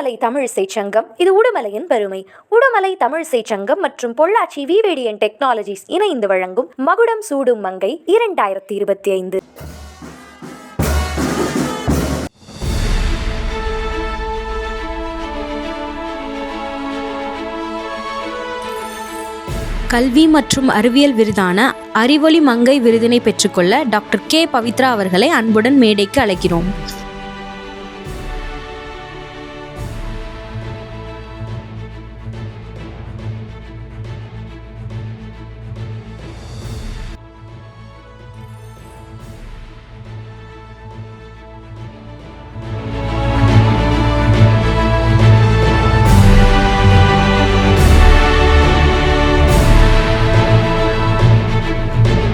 உடுமலை தமிழிசை சங்கம் இது உடுமலையின் பெருமை. உடுமலை தமிழிசை சங்கம் மற்றும் பொள்ளாச்சி விவேடியன் டெக்னாலஜிஸ் இணைந்து வழங்கும் மகுடம் சூடும் மங்கை இரண்டாயிரத்தி இருபத்தி ஐந்து. கல்வி மற்றும் அறிவியல் விருதான அறிவொளி மங்கை விருதினை பெற்றுக்கொள்ள டாக்டர் கே. பவித்ரா அவர்களை அன்புடன் மேடைக்கு அழைக்கிறோம்.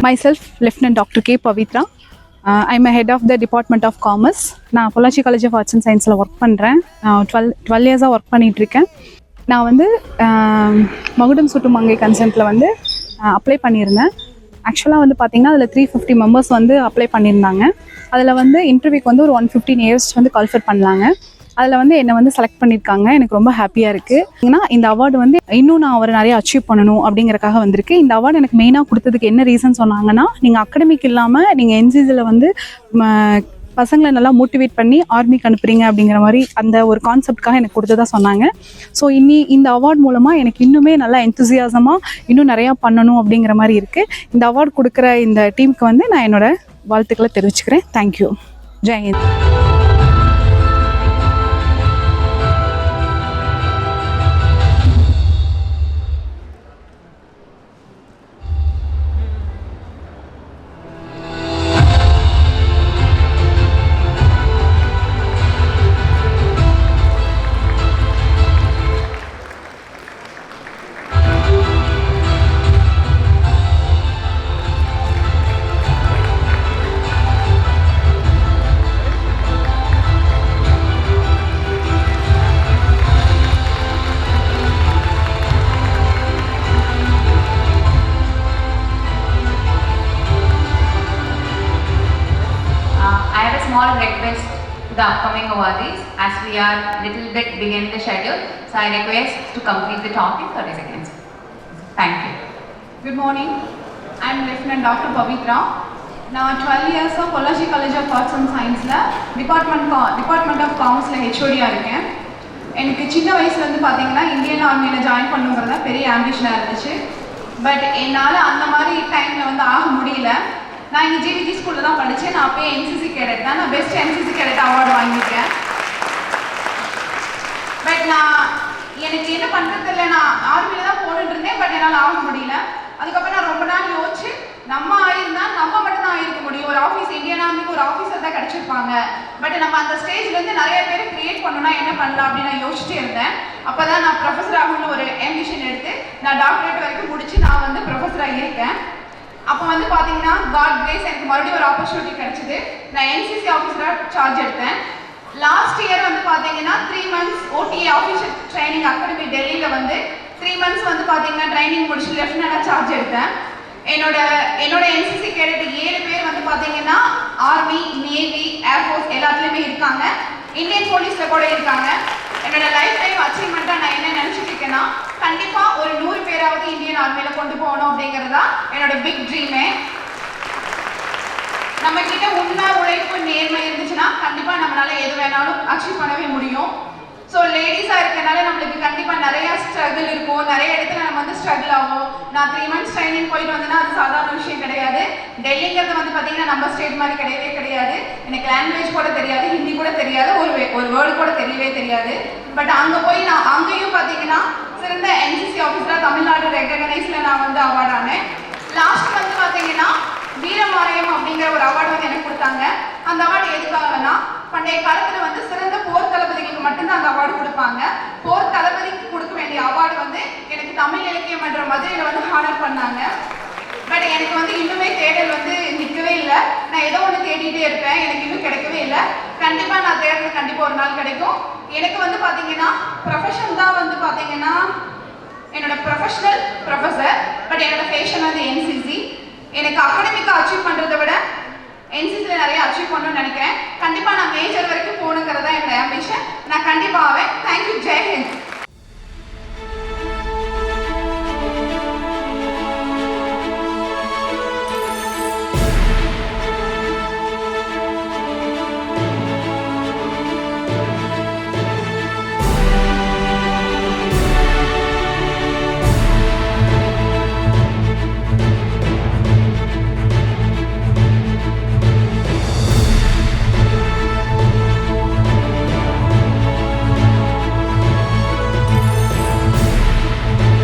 Myself lieutenant doctor K Pavithra I'm i'm head of the department of commerce நான் Pollachi college of arts and சயின்ஸில் ஒர்க் பண்ணுறேன் டுவெல் டுவெல் இயர்ஸாக ஒர்க் பண்ணிகிட்ருக்கேன் நான் வந்து மகுடம் சுட்டு மங்கை கன்சென்ட்டில் வந்து அப்ளை பண்ணியிருந்தேன். ஆக்சுவலாக வந்து பார்த்தீங்கன்னா அதில் த்ரீ ஃபிஃப்டி மெம்பர்ஸ் வந்து அப்ளை பண்ணியிருந்தாங்க. அதில் வந்து இன்டர்வியூக்கு வந்து ஒரு ஒன் ஃபிஃப்டீன் இயர்ஸ் வந்து கால்ஃபர் பண்ணலாங்க அதில் வந்து என்னை வந்து செலக்ட் பண்ணியிருக்காங்க எனக்கு ரொம்ப ஹாப்பியாக இருக்குது ஏன்னா இந்த அவார்டு வந்து இன்னும் நான் அவரை நிறைய அச்சீவ் பண்ணணும் அப்படிங்கறக்காக வந்திருக்கு. இந்த அவார்டு எனக்கு மெயினாக கொடுத்ததுக்கு என்ன ரீசன் சொன்னாங்கன்னா நீங்கள் அகடமிக் இல்லாமல் நீங்கள் என்சிசியில் வந்து பசங்களை நல்லா மோட்டிவேட் பண்ணி ஆர்மிக்கு அனுப்புறீங்க அப்படிங்கிற மாதிரி அந்த ஒரு கான்செப்ட்காக எனக்கு கொடுத்ததா சொன்னாங்க. ஸோ இன்னி இந்த அவார்ட் மூலமாக எனக்கு இன்னுமே நல்லா எந்தூசியாசமாக இன்னும் நிறையா பண்ணணும் அப்படிங்கிற மாதிரி இருக்குது இந்த அவார்டு கொடுக்குற இந்த டீமுக்கு வந்து நான் என்னோடய வாழ்த்துக்களை தெரிவிச்சுக்கிறேன். Thank you Jayanth a small request to the upcoming awardees as we are little bit begin the schedule. So I request to complete the talk in 30 seconds. Thank you. Good morning I'm lieutenant doctor Pavithra நான் twelve இயர்ஸாக Pollachi college of arts and சயின்ஸில் department கா department of காமர்ஸில் ஹெச்ஓடியாக இருக்கேன் எனக்கு சின்ன வயசுலேருந்து பார்த்தீங்கன்னா இந்தியன் ஆர்மியில் ஜாயின் பண்ணுங்கிறத பெரிய ஆம்பிஷனாக இருந்துச்சு பட் என்னால் அந்த மாதிரி டைமில் வந்து ஆக முடியல நான் இங்கே ஜிவிஜி ஸ்கூலில் தான் படித்தேன் நான் அப்பயே என்சிசி கேடட் தான். நான் பெஸ்ட் என்சிசி கேடட் அவார்டு வாங்கியிருக்கேன். பட் நான் எனக்கு என்ன பண்ணுறது தெரியல. நான் ஆர்மியில் தான் போட்டுட்டு இருந்தேன் பட் என்னால் ஆக முடியல. அதுக்கப்புறம் நான் ரொம்ப நாள் யோசிச்சு நம்ம ஆயிருந்தா நம்ம மட்டும் தான் ஆயிருக்க முடியும். ஒரு ஆஃபீஸ் இந்தியன் ஆர்மிக்கு ஒரு ஆஃபீஸர் தான் கிடச்சிருப்பாங்க. பட் நம்ம அந்த ஸ்டேஜ்லேருந்து நிறைய பேர் கிரியேட் பண்ணணும்னா என்ன பண்ணலாம் அப்படின்னு நான் யோசிச்சுட்டே இருந்தேன். அப்போ தான் நான் ப்ரொஃபஸர் ஆகணும்னு ஒரு ஆம்பிஷன் எடுத்து நான் டாக்டரேட் வரைக்கும் முடிச்சு நான் வந்து ப்ரொஃபஸராக இருக்கேன். அப்போ வந்து பார்த்தீங்கன்னா காட் கிரேஸ் எனக்கு மறுபடியும் ஒரு ஆப்பர்ச்சுனிட்டி கிடைச்சிது. நான் என்சிசி ஆஃபீஸராக சார்ஜ் எடுத்தேன். லாஸ்ட் இயர் வந்து பார்த்தீங்கன்னா three months OTA official training academy டெல்லியில் வந்து த்ரீ மந்த்ஸ் வந்து பார்த்தீங்கன்னா ட்ரைனிங் முடிச்சு லெஃப்டினண்டாக சார்ஜ் எடுத்தேன். என்னோட என்னோட என்சிசி கேடட் ஏழு பேர் வந்து பார்த்தீங்கன்னா ஆர்மி நேவி ஏர்ஃபோர்ஸ் எல்லாத்துலேயுமே இருக்காங்க. இந்தியன் போலீஸில் கூட இருக்காங்க. என்னோட லைஃப் டைம் அச்சீவ்மெண்ட்டாக நான் என்ன நினச்சிட்டு இருக்கேன்னா கண்டிப்பாக ஒரு நூறு பேராவது இந்தியன் ஆர்மியில் கொண்டு போகணும் அப்படிங்கிறது தான் என்னோட பிக் ட்ரீமே eh? நம்ம கிட்ட உண்மை உழைப்பு நேர்மை இருந்துச்சுன்னா கண்டிப்பா நம்மளால எது வேணாலும் அச்சீவ் பண்ணவே முடியும். ஸோ லேடிஸாக இருக்கனால நம்மளுக்கு கண்டிப்பாக நிறைய ஸ்ட்ரகிள் இருக்கும். நிறைய இடத்துல நம்ம வந்து ஸ்ட்ரகிள் ஆகும். நான் த்ரீ மந்த்ஸ் ட்ரைனிங் போயிட்டு வந்தேன்னா அது சாதாரண விஷயம் கிடையாது. டெல்லிங்கிறது வந்து பார்த்தீங்கன்னா நம்ம ஸ்டேட் மாதிரி கிடையவே கிடையாது. எனக்கு லாங்குவேஜ் கூட தெரியாது ஹிந்தி கூட தெரியாது ஒரு ஒரு வேர்டு கூட தெரியவே தெரியாது. பட் அங்கே போய் நான் அங்கேயும் பார்த்தீங்கன்னா சிறந்த என்சிசி ஆஃபீஸராக தமிழ்நாடு ரெகனைஸில் நான் வந்து அவார்ட் ஆனேன். லாஸ்ட் வந்து பார்த்தீங்கன்னா வீரமாலயம் அப்படிங்கிற ஒரு அவார்டு வந்து எனக்கு கொடுத்தாங்க. அந்த அவார்டு எதுக்காகனா பண்டைய காலத்துல வந்து சிறந்த போர் தளபதிகளுக்கு மட்டும்தான் அந்த அவார்டு கொடுப்பாங்க. போர் தளபதிக்கு கொடுக்க வேண்டிய அவார்டு வந்து எனக்கு தமிழ் இலக்கியம் என்ற மதுரையில வந்து ஹானர் பண்ணாங்க. பட் எனக்கு வந்து இன்னுமே தேடல் வந்து நிற்கவே இல்லை. நான் ஏதோ ஒன்று தேடிட்டே இருப்பேன். எனக்கு இன்னும் கிடைக்கவே இல்லை. கண்டிப்பாக நான் தேடுறது கண்டிப்பாக ஒரு நாள் கிடைக்கும். எனக்கு வந்து பார்த்தீங்கன்னா ப்ரொஃபஷன் தான் வந்து பார்த்தீங்கன்னா என்னோட ப்ரொஃபஷனல் ப்ரொஃபஸர் பட் என்னோட பேஷன் வந்து என்சிசி எனக்கு அகாடமிக்காக அச்சீவ் பண்ணுறதை விட என்சிசியில் நிறைய அச்சீவ் பண்ணணும்னு நினைக்கிறேன். கண்டிப்பாக நான் மேஜர் வரைக்கும் போகணுங்கிறது தான் என்னோட ஆம்பிஷன் நான் கண்டிப்பாக ஆவேன். Thank you second